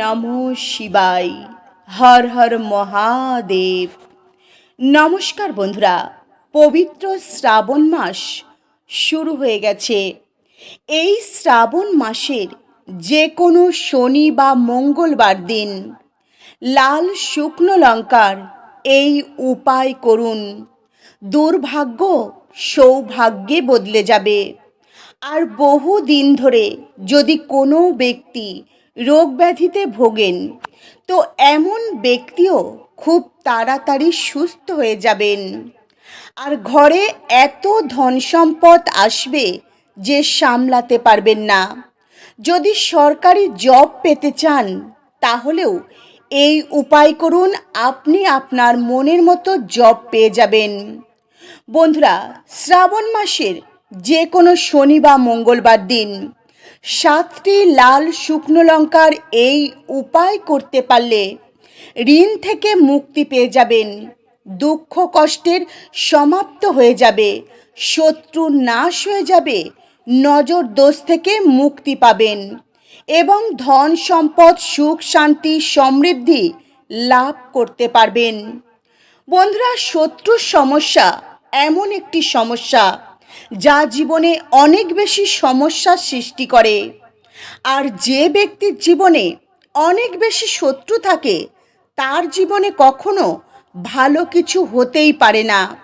নম শিবাই হর হর মহাদেব। নমস্কার বন্ধুরা, পবিত্র শ্রাবণ মাস শুরু হয়ে গেছে। এই শ্রাবণ মাসের যে কোনো শনি বা মঙ্গলবার দিন লাল শুকনো লঙ্কার এই উপায় করুন। দুর্ভাগ্য সৌভাগ্যে বদলে যাবে। আর বহু দিন ধরে যদি কোনো ব্যক্তি রোগ ব্যাধিতে ভোগেন। তো এমন ব্যক্তিও খুব তাড়াতাড়ি সুস্থ হয়ে যাবেন। আর ঘরে এত ধন সম্পদ আসবে যে সামলাতে পারবেন না। যদি সরকারি জব পেতে চান, তাহলেও এই উপায় করুন, আপনি আপনার মনের মতো জব পেয়ে যাবেন। বন্ধুরা, শ্রাবণ মাসের যে কোনো শনি বা মঙ্গলবার দিন সাতটি লাল শুকনো লঙ্কার এই উপায় করতে পারলে ঋণ থেকে মুক্তি পেয়ে যাবেন। দুঃখ কষ্টের সমাপ্ত হয়ে যাবে, শত্রু নাশ হয়ে যাবে নজর দোষ থেকে মুক্তি পাবেন এবং ধন সম্পদ, সুখ, শান্তি, সমৃদ্ধি লাভ করতে পারবেন। বন্ধুরা, শত্রুর সমস্যা এমন একটি সমস্যা যা জীবনে অনেক বেশি সমস্যার সৃষ্টি করে। আর যে ব্যক্তির জীবনে অনেক বেশি শত্রু থাকে, তার জীবনে কখনো ভালো কিছু হতেই পারে না।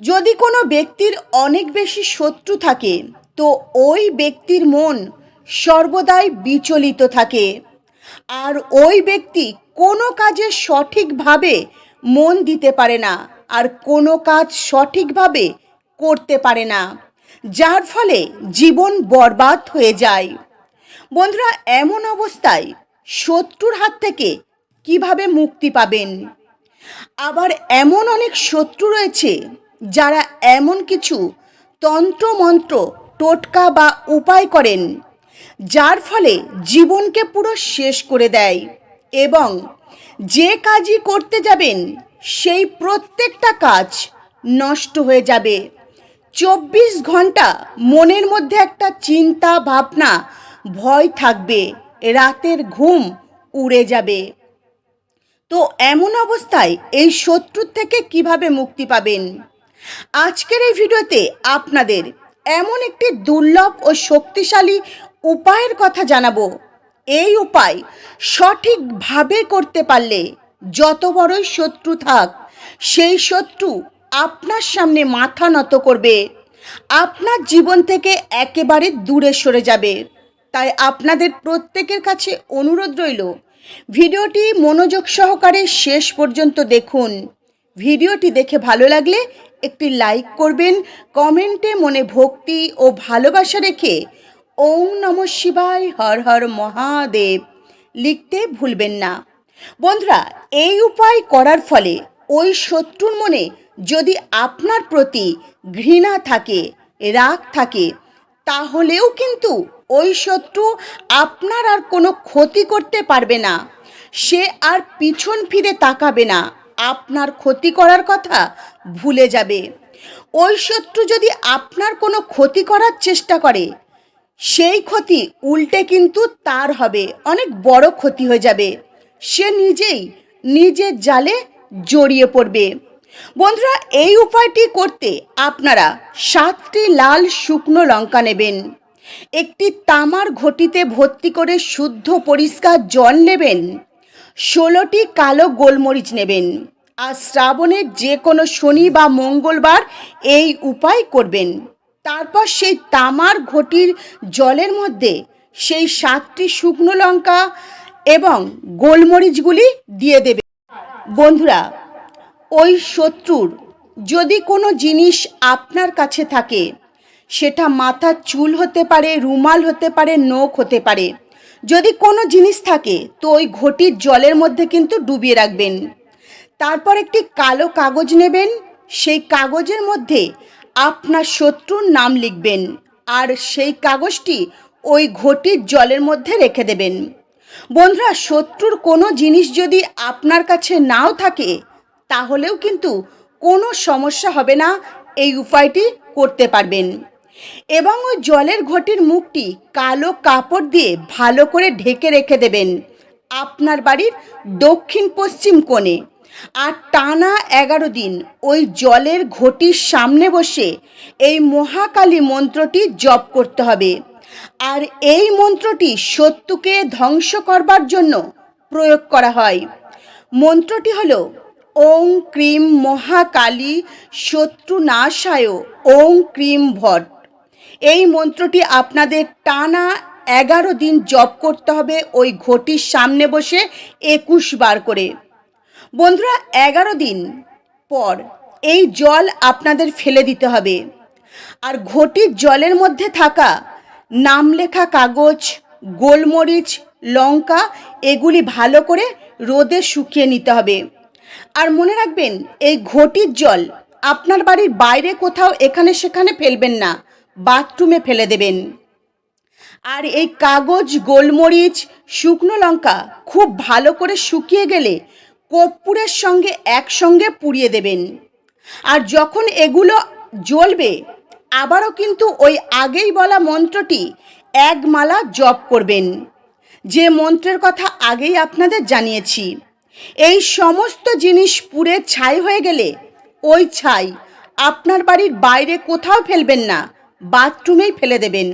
যদি কোনো ব্যক্তির অনেক বেশি শত্রু থাকে, তো ওই ব্যক্তির মন সর্বদাই বিচলিত থাকে। আর ওই ব্যক্তি কোনো কাজে সঠিকভাবে মন দিতে পারে না। আর কোনো কাজ সঠিকভাবে করতে পারে না, যার ফলে জীবন বরবাদ হয়ে যায়। বন্ধুরা, এমন অবস্থায় শত্রুর হাত থেকে কীভাবে মুক্তি পাবেন? আবার এমন অনেক শত্রু রয়েছে যারা এমন কিছু তন্ত্রমন্ত্র, টোটকা বা উপায় করেন, যার ফলে জীবনকে পুরো শেষ করে দেয় এবং যে কাজই করতে যাবেন, সেই প্রত্যেকটা কাজ নষ্ট হয়ে যাবে। চব্বিশ ঘণ্টা মনের মধ্যে একটা চিন্তা, ভাবনা ভয় থাকবে। রাতের ঘুম উড়ে যাবে। তো এমন অবস্থায় এই শত্রুর থেকে কীভাবে মুক্তি পাবেন? আজকের এই ভিডিওতে আপনাদের এমন একটি দুর্লভ ও শক্তিশালী উপায়ের কথা জানাব। এই উপায় সঠিকভাবে করতে পারলে যত বড়ই শত্রু থাক, সেই শত্রু আপনার সামনে মাথা নত করবে। আপনার জীবন থেকে একেবারে দূরে সরে যাবে। তাই আপনাদের প্রত্যেকের কাছে অনুরোধ রইল, ভিডিওটি মনোযোগ সহকারে শেষ পর্যন্ত দেখুন। ভিডিওটি দেখে ভালো লাগলে একটি লাইক করবেন, কমেন্টে মনে ভক্তি ও ভালোবাসা রেখে ওম নম শিবায়, হর হর মহাদেব লিখতে ভুলবেন না। বন্ধুরা, এই উপায় করার ফলে ওই শত্রুর মনে যদি আপনার প্রতি ঘৃণা থাকে, রাগ থাকে, তাহলেও কিন্তু ওই শত্রু আপনার আর কোনো ক্ষতি করতে পারবে না। সে আর পিছন ফিরে তাকাবে না। আপনার ক্ষতি করার কথা ভুলে যাবে। ওই শত্রু যদি আপনার কোনো ক্ষতি করার চেষ্টা করে, সেই ক্ষতি উল্টে কিন্তু তার হবে। অনেক বড় ক্ষতি হয়ে যাবে। সে নিজেই নিজের জালে জড়িয়ে পড়বে। বন্ধুরা, এই উপায়টি করতে আপনারা সাতটি লাল শুকনো লঙ্কা নেবেন। একটি তামার ঘটিতে ভর্তি করে শুদ্ধ পরিষ্কার জল নেবেন। ষোলোটি কালো গোলমরিচ নেবেন। আর শ্রাবণের যে কোনো শনি বা মঙ্গলবার এই উপায় করবেন। তারপর সেই তামার ঘটির জলের মধ্যে সেই সাতটি শুকনো লঙ্কা এবং গোলমরিচগুলি দিয়ে দেবে বন্ধুরা ওই শত্রুর যদি কোনো জিনিস আপনার কাছে থাকে, সেটা মাথার চুল হতে পারে, রুমাল হতে পারে, নখ হতে পারে, যদি কোনো জিনিস থাকে, তো ওই ঘটির জলের মধ্যে কিন্তু ডুবিয়ে রাখবেন। তারপর একটি কালো কাগজ নেবেন, সেই কাগজের মধ্যে আপনার শত্রুর নাম লিখবেন, আর সেই কাগজটি ওই ঘটির জলের মধ্যে রেখে দেবেন। বন্ধুরা, শত্রুর কোনো জিনিস যদি আপনার কাছে নাও থাকে তাহলেও কিন্তু কোনো সমস্যা হবে না, এই উপায়টি করতে পারবেন। এবং ওই জলের ঘটির মুখটি কালো কাপড় দিয়ে ভালো করে ঢেকে রেখে দেবেন আপনার বাড়ির দক্ষিণ পশ্চিম কোণে। আর টানা এগারো দিন ওই জলের ঘটির সামনে বসে এই মহাকালী মন্ত্রটি জপ করতে হবে। আর এই মন্ত্রটি শত্রুকে ধ্বংস করবার জন্য প্রয়োগ করা হয়। মন্ত্রটি হল ওং ক্রিম মহাকালী শত্রু নাশায় ওং ক্রিম ভট। এই মন্ত্রটি আপনাদের টানা এগারো দিন জপ করতে হবে, ওই ঘটির সামনে বসে একুশ বার করে। বন্ধুরা, এগারো দিন পর এই জল আপনাদের ফেলে দিতে হবে। আর ঘটির জলের মধ্যে থাকা নাম লেখা কাগজ, গোলমরিচ, লঙ্কা, এগুলি ভালো করে রোদে শুকিয়ে নিতে হবে। আর মনে রাখবেন, এই ঘটির জল আপনার বাড়ির বাইরে কোথাও এখানে সেখানে ফেলবেন না, বাথরুমে ফেলে দেবেন। আর এই কাগজ, গোলমরিচ, শুকনো লঙ্কা খুব ভালো করে শুকিয়ে গেলে কর্পূরের সঙ্গে একসঙ্গে পুড়িয়ে দেবেন। আর যখন এগুলো জ্বলবে, আবারও কিন্তু ওই আগেই বলা মন্ত্রটি এক মালা জপ করবেন। যে মন্ত্রের কথা আগেই আপনাদের জানিয়েছি। এই সমস্ত জিনিস পুড়ে ছাই হয়ে গেলে ওই ছাই আপনার বাড়ির বাইরে কোথাও ফেলবেন না, বাথরুমেই ফেলে দেবেন।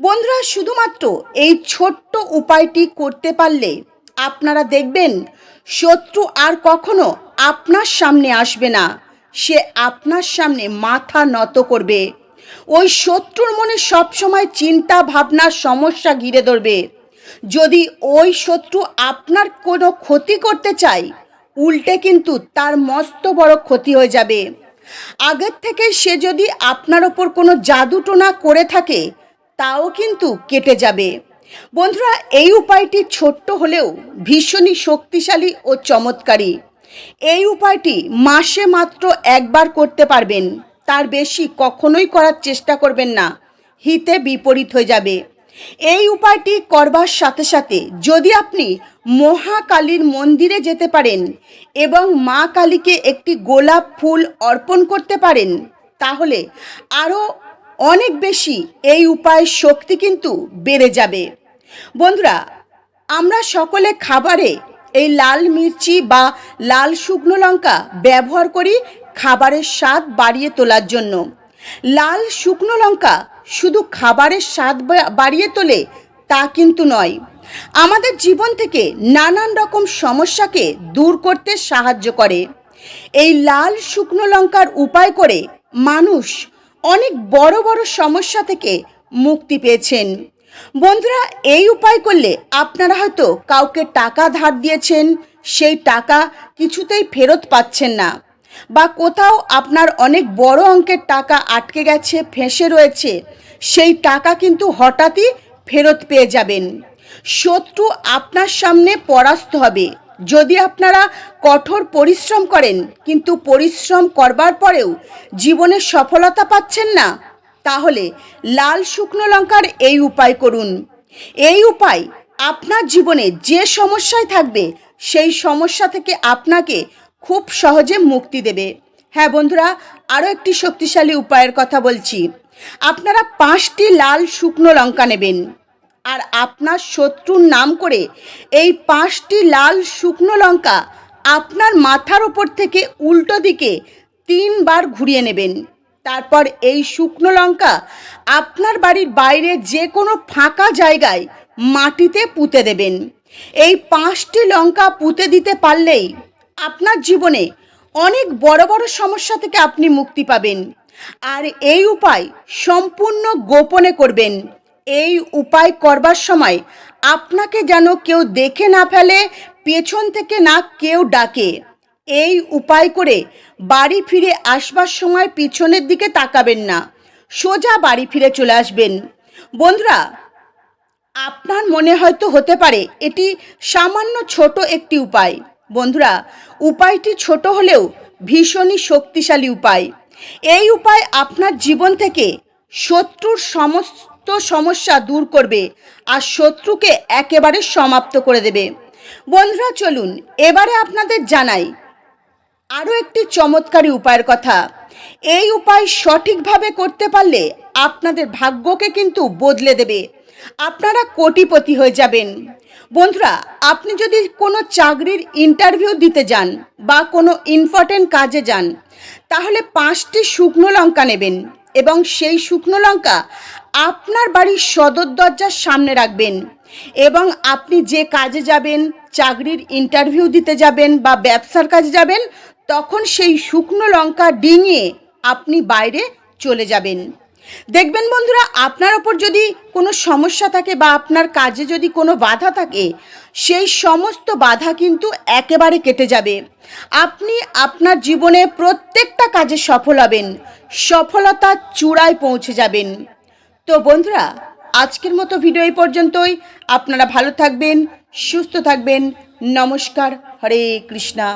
বন্ধুরা, শুধুমাত্র এই ছোট্ট উপায়টি করতে পারলে আপনারা দেখবেন শত্রু আর কখনো আপনার সামনে আসবে না, সে আপনার সামনে মাথা নত করবে। ওই শত্রুর মনে সবসময় চিন্তা ভাবনা সমস্যা ঘিরে ধরবে। যদি ওই শত্রু আপনার কোনো ক্ষতি করতে চায়, উল্টে কিন্তু তার মস্ত বড় ক্ষতি হয়ে যাবে। আগের থেকে সে যদি আপনার ওপর কোনো জাদুটোনা করে থাকে, তাও কিন্তু কেটে যাবে। বন্ধুরা, এই উপায়টি ছোট্ট হলেও ভীষণই শক্তিশালী ও চমৎকারী। এই উপায়টি মাসে মাত্র একবার করতে পারবেন। তার বেশি কখনোই করার চেষ্টা করবেন না। হিতে বিপরীত হয়ে যাবে। এই উপায়টি করবার সাথে সাথে যদি আপনি মহাকালীর মন্দিরে যেতে পারেন এবং মা কালীকে একটি গোলাপ ফুল অর্পণ করতে পারেন, তাহলে আরও অনেক বেশি এই উপায়ের শক্তি কিন্তু বেড়ে যাবে। বন্ধুরা, আমরা সকলে খাবারে এই লাল মির্চি বা লাল শুকনো লঙ্কা ব্যবহার করি খাবারের স্বাদ বাড়িয়ে তোলার জন্য। লাল শুকনো লঙ্কা শুধু খাবারের স্বাদ বাড়িয়ে তোলে, তা কিন্তু নয়। আমাদের জীবন থেকে নানান রকম সমস্যাকে দূর করতে সাহায্য করে। এই লাল শুকনো লঙ্কার উপায় করে মানুষ অনেক বড় বড় সমস্যা থেকে মুক্তি পেয়েছেন। বন্ধুরা, এই উপায় করলে আপনারা হয়তো কাউকে টাকা ধার দিয়েছেন, সেই টাকা কিছুতেই ফেরত পাচ্ছেন না। বা কোথাও আপনার অনেক বড় অঙ্কের টাকা আটকে গেছে, ফেঁসে রয়েছে, সেই টাকা কিন্তু হঠাৎই ফেরত পেয়ে যাবেন। শত্রু আপনার সামনে পরাস্ত হবে। যদি আপনারা কঠোর পরিশ্রম করেন, কিন্তু পরিশ্রম করবার পরেও জীবনে সফলতা পাচ্ছেন না, তাহলে লাল শুকনো লঙ্কার এই উপায় করুন। এই উপায় আপনার জীবনে যে সমস্যায় থাকবে, সেই সমস্যা থেকে আপনাকে খুব সহজে মুক্তি দেবে। হ্যাঁ বন্ধুরা, আরও একটি শক্তিশালী উপায়ের কথা বলছি। আপনারা পাঁচটি লাল শুকনো লঙ্কা নেবেন। আর আপনার শত্রুর নাম করে এই পাঁচটি লাল শুকনো লঙ্কা আপনার মাথার ওপর থেকে উল্টো দিকে তিনবার ঘুরিয়ে নেবেন। তারপর এই শুকনো লঙ্কা আপনার বাড়ির বাইরে যে কোনো ফাঁকা জায়গায় মাটিতে পুঁতে দেবেন। এই পাঁচটি লঙ্কা পুঁতে দিতে পারলেই আপনার জীবনে অনেক বড় বড় সমস্যা থেকে আপনি মুক্তি পাবেন। আর এই উপায় সম্পূর্ণ গোপনে করবেন। এই উপায় করবার সময় আপনাকে যেন কেউ দেখে না ফেলে, পেছন থেকে না কেউ ডাকে। এই উপায় করে বাড়ি ফিরে আসবার সময় পিছনের দিকে তাকাবেন না। সোজা বাড়ি ফিরে চলে আসবেন। বন্ধুরা, আপনার মনে হয়তো হতে পারে এটি সামান্য ছোট একটি উপায়। বন্ধুরা, উপায়টি ছোট হলেও ভীষণই শক্তিশালী উপায়। এই উপায় আপনার জীবন থেকে শত্রুর সমস্ত সমস্যা দূর করবে আর শত্রুকে একেবারে সমাপ্ত করে দেবে। বন্ধুরা, চলুন, এবারে আপনাদের জানাই আরও একটি চমৎকারী উপায়ের কথা। এই উপায় সঠিকভাবে করতে পারলে আপনাদের ভাগ্যকে কিন্তু বদলে দেবে। আপনারা কোটিপতি হয়ে যাবেন। বন্ধুরা, আপনি যদি কোনো চাকরির ইন্টারভিউ দিতে যান বা কোনো ইম্পর্টেন্ট কাজে যান, তাহলে পাঁচটি শুকনো লঙ্কা নেবেন এবং সেই শুকনো লঙ্কা আপনার বাড়ির সদর দরজার সামনে রাখবেন এবং আপনি যে কাজে যাবেন, চাকরির ইন্টারভিউ দিতে যাবেন বা ব্যবসার কাজে যাবেন, তখন সেই শুকনো লঙ্কা ডিঙিয়ে আপনি বাইরে চলে যাবেন। দেখবেন বন্ধুরা, আপনার ওপর যদি কোনো সমস্যা থাকে বা আপনার কাজে যদি কোনো বাধা থাকে, সেই সমস্ত বাধা কিন্তু একেবারে কেটে যাবে। আপনি আপনার জীবনে প্রত্যেকটা কাজে সফল হবেন সফলতার চূড়ায় পৌঁছে যাবেন। তো বন্ধুরা, আজকের মতো ভিডিও এই পর্যন্তই। আপনারা ভালো থাকবেন, সুস্থ থাকবেন। নমস্কার, হরে কৃষ্ণা।